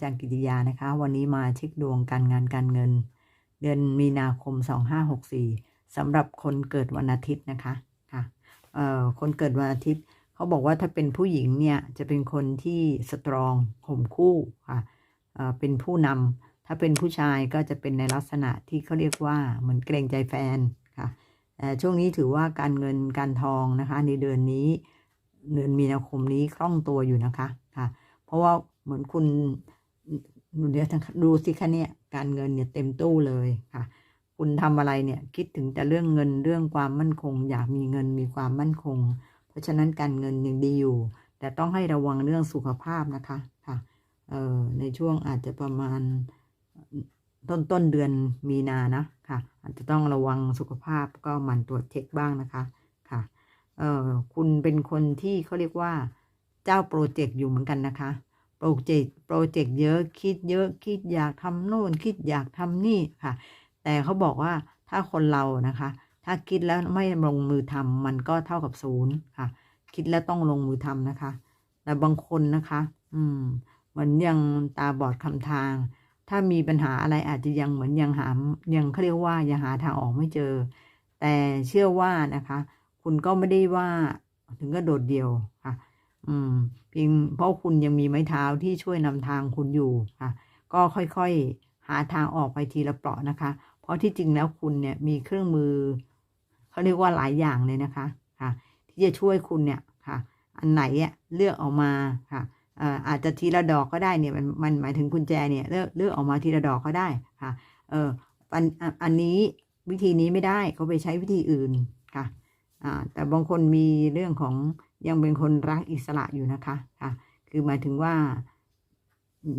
จารย์กิติยานะคะ วันนี้มาเช็คดวงการงานการเงิน เดือนมีนาคม 2564สำหรับคนเกิดวันอาทิตย์นะคะค่ะเอ่อคนเกิดวันอาทิตย์เขาบอกว่าถ้าเป็นผู้หญิงเนี่ยจะเป็นคนที่สตรองข่มคู่ค่ะเอ่อเป็นผู้นำถ้าเป็นผู้ชายก็จะเป็นในลักษณะที่เขาเรียกว่าเหมือนเกรงใจแฟนค่ะแต่ช่วงนี้ถือว่าการเงินการทองนะคะ ในเดือนนี้เดือนมีนาคมนี้คล่องตัวอยู่นะคะค่ะ เพราะว่าเหมือนคุณ ดูเดี๋ยวดูสิคะเนี่ยการเงินเนี่ยเต็มตู้เลยค่ะ คุณทำอะไรเนี่ยคิดถึงแต่เรื่องเงินเรื่องความมั่นคง อยากมีเงินมีความมั่นคง เพราะฉะนั้นการเงินยังดีอยู่ แต่ต้องให้ระวังเรื่องสุขภาพนะคะค่ะเอ่อในช่วงอาจจะประมาณต้นต้นเดือนมีนานะค่ะ อาจจะต้องระวังสุขภาพก็หมั่นตรวจเช็คบ้างนะคะค่ะเอ่อคุณเป็นคนที่เขาเรียกว่าเจ้าโปรเจกต์อยู่เหมือนกันนะคะ โปรเจกต์โปรเจกต์เยอะคิดเยอะคิดอยากทำโน่น คิดอยากทำนี่ค่ะ แต่เขาบอกว่าถ้าคนเรานะคะ ถ้าคิดแล้วไม่ลงมือทำมันก็เท่ากับศูนย์ค่ะ คิดแล้วต้องลงมือทำนะคะ แต่บางคนนะคะ อืมเหมือนยังตาบอดคำทาง ถ้ามีปัญหาอะไรอาจจะยังเหมือนยังหายังเขาเรียกว่ายังหาทางออกไม่เจอ แต่เชื่อว่านะคะ คุณก็ไม่ได้ว่าถึงก็โดดเดี่ยวค่ะ อืมเพียงเพราะคุณยังมีไม้เท้าที่ช่วยนำทางคุณอยู่ค่ะ ก็ค่อยๆหาทางออกไปทีละเปราะนะคะ เพราะที่จริงแล้วคุณเนี่ยมีเครื่องมือเขาเรียกว่าหลายอย่างเลยนะคะค่ะ ที่จะช่วยคุณเนี่ยค่ะ อันไหนอะเลือกออกมาค่ะเอ่ออาจจะทีละดอกก็ได้เนี่ยมันมันหมายถึงกุญแจเนี่ยเลือกเลือกออกมาทีละดอกก็ได้ค่ะ เอออันอันนี้วิธีนี้ไม่ได้ก็ไปใช้วิธีอื่นค่ะ แต่บางคนมีเรื่องของยังเป็นคนรักอิสระอยู่นะคะค่ะ คือหมายถึงว่า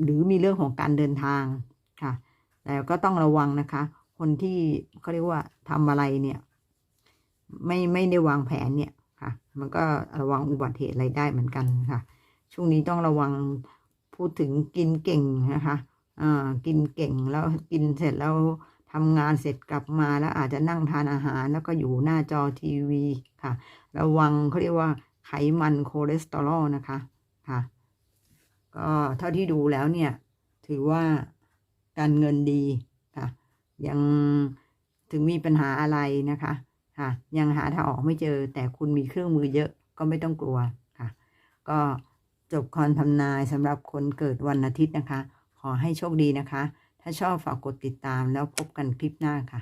หรือมีเรื่องของการเดินทางค่ะ แต่ก็ต้องระวังนะคะ คนที่เขาเรียกว่าทำอะไรเนี่ย ไม่ไม่ได้วางแผนเนี่ยค่ะ มันก็ระวังอุบัติเหตุอะไรได้เหมือนกันค่ะ ช่วงนี้ต้องระวังพูดถึงกินเก่งนะคะอ่ากินเก่งแล้วกินเสร็จแล้ว ทำงานเสร็จกลับมาแล้วอาจจะนั่งทานอาหารแล้วก็อยู่หน้าจอทีวีค่ะ ระวังเขาเรียกว่าไขมันคอเลสเตอรอลนะคะค่ะก็เท่าที่ดูแล้วเนี่ย ถือว่าการเงินดีค่ะ ยังถึงมีปัญหาอะไรนะคะค่ะ ยังหาทางออกไม่เจอ แต่คุณมีเครื่องมือเยอะก็ไม่ต้องกลัวค่ะ ก็จบคอนทำนายสำหรับคนเกิดวันอาทิตย์นะคะ ขอให้โชคดีนะคะ ถ้าชอบฝากกดติดตามแล้วพบกันคลิปหน้าค่ะ